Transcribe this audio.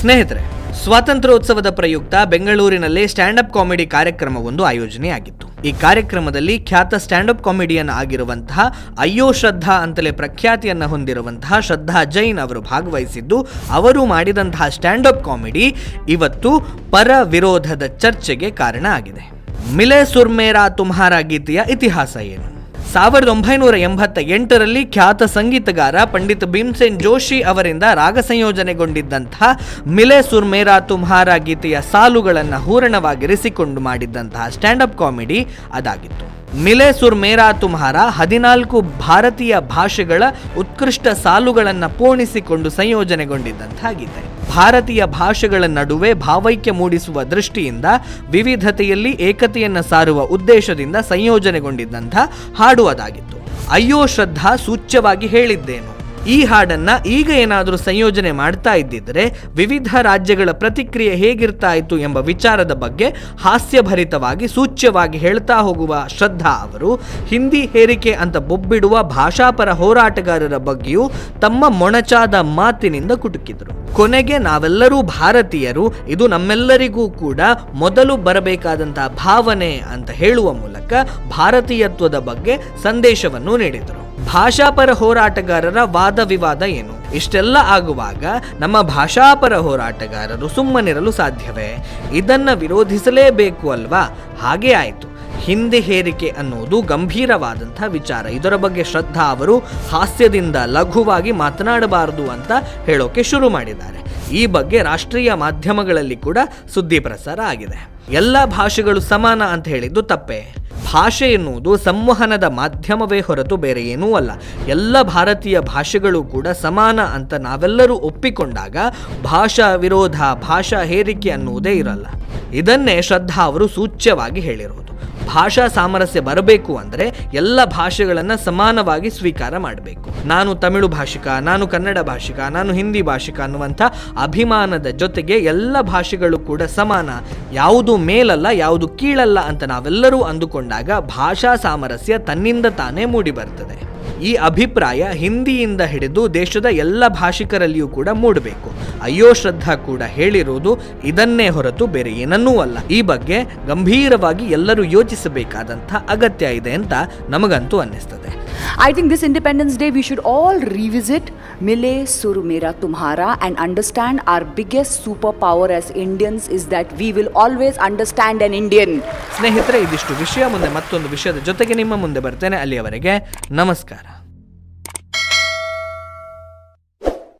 ಸ್ನೇಹಿತರೆ, ಸ್ವಾತಂತ್ರ್ಯೋತ್ಸವದ ಪ್ರಯುಕ್ತ ಬೆಂಗಳೂರಿನಲ್ಲಿ ಸ್ಟ್ಯಾಂಡ್ ಅಪ್ ಕಾಮಿಡಿ ಕಾರ್ಯಕ್ರಮವೊಂದು ಆಯೋಜನೆಯಾಗಿತ್ತು. ಈ ಕಾರ್ಯಕ್ರಮದಲ್ಲಿ ಖ್ಯಾತ ಸ್ಟ್ಯಾಂಡ್ ಅಪ್ ಕಾಮಿಡಿಯನ್ ಆಗಿರುವಂತಹ ಅಯ್ಯೋ ಶ್ರದ್ಧಾ ಅಂತಲೇ ಪ್ರಖ್ಯಾತಿಯನ್ನ ಹೊಂದಿರುವಂತಹ ಶ್ರದ್ಧಾ ಜೈನ್ ಅವರು ಭಾಗವಹಿಸಿದ್ದು, ಅವರು ಮಾಡಿದಂತಹ ಸ್ಟ್ಯಾಂಡ್ ಅಪ್ ಕಾಮಿಡಿ ಇವತ್ತು ಪರ ವಿರೋಧದ ಚರ್ಚೆಗೆ ಕಾರಣ ಆಗಿದೆ. ಮಿಲೆ ಸುರ್ಮೇರಾ ತುಮ್ಹಾರ ಗೀತೆಯ ಇತಿಹಾಸ ಏನು? ಸಾವಿರದ ಒಂಬೈನೂರ ಎಂಬತ್ತ ಎಂಟರಲ್ಲಿ ಖ್ಯಾತ ಸಂಗೀತಗಾರ ಪಂಡಿತ್ ಭೀಮ್ಸೇನ್ ಜೋಶಿ ಅವರಿಂದ ರಾಗ ಸಂಯೋಜನೆಗೊಂಡಿದ್ದಂತಹ ಮಿಲೆ ಸುರ್ಮೇರಾ ತುಮ್ಹಾರ ಗೀತೆಯ ಸಾಲುಗಳನ್ನು ಹೂರಣವಾಗಿರಿಸಿಕೊಂಡು ಮಾಡಿದ್ದಂತಹ ಸ್ಟ್ಯಾಂಡಪ್ ಕಾಮಿಡಿ ಅದಾಗಿತ್ತು. ಮಿಲೆ ಸುರ್ ಮೇರಾ ತುಮ್ಹಾರ ಹದಿನಾಲ್ಕು ಭಾರತೀಯ ಭಾಷೆಗಳ ಉತ್ಕೃಷ್ಟ ಸಾಲುಗಳನ್ನು ಪೂರ್ಣಿಸಿಕೊಂಡು ಸಂಯೋಜನೆಗೊಂಡಿದ್ದಂತಹ ಗೀತೆ ಭಾರತೀಯ ಭಾಷೆಗಳ ನಡುವೆ ಭಾವೈಕ್ಯ ಮೂಡಿಸುವ ದೃಷ್ಟಿಯಿಂದ ವಿವಿಧತೆಯಲ್ಲಿ ಏಕತೆಯನ್ನು ಸಾರುವ ಉದ್ದೇಶದಿಂದ ಸಂಯೋಜನೆಗೊಂಡಿದ್ದಂಥ ಹಾಡುವದಾಗಿತ್ತು ಅಯ್ಯೋ ಶ್ರದ್ಧಾ ಸೂಚ್ಯವಾಗಿ ಹೇಳಿದ್ದೇನು. ಈ ಹಾಡನ್ನ ಈಗ ಏನಾದರೂ ಸಂಯೋಜನೆ ಮಾಡ್ತಾ ಇದ್ದಿದ್ರೆ ವಿವಿಧ ರಾಜ್ಯಗಳ ಪ್ರತಿಕ್ರಿಯೆ ಹೇಗಿರ್ತಾ ಇತ್ತು ಎಂಬ ವಿಚಾರದ ಬಗ್ಗೆ ಹಾಸ್ಯಭರಿತವಾಗಿ ಸೂಚ್ಯವಾಗಿ ಹೇಳ್ತಾ ಹೋಗುವ ಶ್ರದ್ಧಾ ಅವರು, ಹಿಂದಿ ಹೇರಿಕೆ ಅಂತ ಬೊಬ್ಬಿಡುವ ಭಾಷಾಪರ ಹೋರಾಟಗಾರರ ಬಗ್ಗೆಯೂ ತಮ್ಮ ಮೊಣಚಾದ ಮಾತಿನಿಂದ ಕುಟುಕಿದರು. ಕೊನೆಗೆ ನಾವೆಲ್ಲರೂ ಭಾರತೀಯರು, ಇದು ನಮ್ಮೆಲ್ಲರಿಗೂ ಕೂಡ ಮೊದಲು ಬರಬೇಕಾದಂತಹ ಭಾವನೆ ಅಂತ ಹೇಳುವ ಮೂಲಕ ಭಾರತೀಯತ್ವದ ಬಗ್ಗೆ ಸಂದೇಶವನ್ನು ನೀಡಿದರು. ಭಾಷಾಪರ ಹೋರಾಟಗಾರರ ವಾದ ವಿವಾದ ಏನು? ಇಷ್ಟೆಲ್ಲ ಆಗುವಾಗ ನಮ್ಮ ಭಾಷಾಪರ ಹೋರಾಟಗಾರರು ಸುಮ್ಮನಿರಲು ಸಾಧ್ಯವೇ? ಇದನ್ನ ವಿರೋಧಿಸಲೇಬೇಕು ಅಲ್ವಾ? ಹಾಗೆ ಆಯಿತು. ಹಿಂದಿ ಹೇರಿಕೆ ಅನ್ನೋದು ಗಂಭೀರವಾದಂಥ ವಿಚಾರ. ಇದರ ಬಗ್ಗೆ ಶ್ರದ್ಧಾ ಅವರು ಹಾಸ್ಯದಿಂದ ಲಘುವಾಗಿ ಮಾತನಾಡಬಾರದು ಅಂತ ಹೇಳೋಕೆ ಶುರು ಮಾಡಿದ್ದಾರೆ. ಈ ಬಗ್ಗೆ ರಾಷ್ಟ್ರೀಯ ಮಾಧ್ಯಮಗಳಲ್ಲಿ ಕೂಡ ಸುದ್ದಿ ಪ್ರಸಾರ ಆಗಿದೆ. ಎಲ್ಲ ಭಾಷೆಗಳು ಸಮಾನ ಅಂತ ಹೇಳಿದ್ದು ತಪ್ಪೇ? ಭಾಷೆ ಎನ್ನುವುದು ಸಂವಹನದ ಮಾಧ್ಯಮವೇ ಹೊರತು ಬೇರೆ ಏನೂ ಅಲ್ಲ. ಎಲ್ಲ ಭಾರತೀಯ ಭಾಷೆಗಳು ಕೂಡ ಸಮಾನ ಅಂತ ನಾವೆಲ್ಲರೂ ಒಪ್ಪಿಕೊಂಡಾಗ ಭಾಷಾ ವಿರೋಧ, ಭಾಷಾ ಹೇರಿಕೆ ಅನ್ನುವುದೇ ಇರಲ್ಲ. ಇದನ್ನೇ ಶ್ರದ್ಧಾ ಅವರು ಸೂಚ್ಯವಾಗಿ ಹೇಳಿರುವುದು ಭಾಷಾ ಸಾಮರಸ್ಯ ಬರಬೇಕು ಅಂದರೆ ಎಲ್ಲ ಭಾಷೆಗಳನ್ನು ಸಮಾನವಾಗಿ ಸ್ವೀಕಾರ ಮಾಡಬೇಕು. ನಾನು ತಮಿಳು ಭಾಷಿಕ, ನಾನು ಕನ್ನಡ ಭಾಷಿಕ, ನಾನು ಹಿಂದಿ ಭಾಷಿಕ ಅನ್ನುವಂಥ ಅಭಿಮಾನದ ಜೊತೆಗೆ ಎಲ್ಲ ಭಾಷೆಗಳು ಕೂಡ ಸಮಾನ. ಯಾವುದು ಮೇಲಲ್ಲ, ಯಾವುದು ಕೀಳಲ್ಲ ಅಂತ ನಾವೆಲ್ಲರೂ ಅಂದುಕೊಂಡಾಗ ಭಾಷಾ ಸಾಮರಸ್ಯ ತನ್ನಿಂದ ತಾನೇ ಮೂಡಿ ಬರ್ತದೆ ಈ ಅಭಿಪ್ರಾಯ ಹಿಂದಿಯಿಂದ ಹಿಡಿದು ದೇಶದ ಎಲ್ಲ ಭಾಷಿಕರಲ್ಲಿಯೂ ಕೂಡ ಮೂಡಬೇಕು. ಅಯ್ಯೋ, ಶ್ರದ್ಧಾ ಕೂಡ ಹೇಳಿರುವುದು ಇದನ್ನೇ ಹೊರತು ಬೇರೆ ಏನನ್ನೂ ಅಲ್ಲ. ಈ ಬಗ್ಗೆ ಗಂಭೀರವಾಗಿ ಎಲ್ಲರೂ ಯೋಚಿಸಬೇಕಾದಂಥ ಅಗತ್ಯ ಇದೆ ಅಂತ ನಮಗಂತೂ ಅನ್ನಿಸ್ತದೆ. I think this independence day we should all revisit Mile Sur Mera Tumhara and understand our biggest superpower as Indians is that we will always understand and Indian ಸ್ನೇಹಿತರೆ, ಇದಿಷ್ಟು ವಿಷಯ. ಮುಂದೆ ಮತ್ತೊಂದು ವಿಷಯದ ಜೊತೆಗೆ ನಿಮ್ಮ ಮುಂದೆ ಬರ್ತೇನೆ. ಅಲ್ಲಿಯವರೆಗೆ ನಮಸ್ಕಾರ.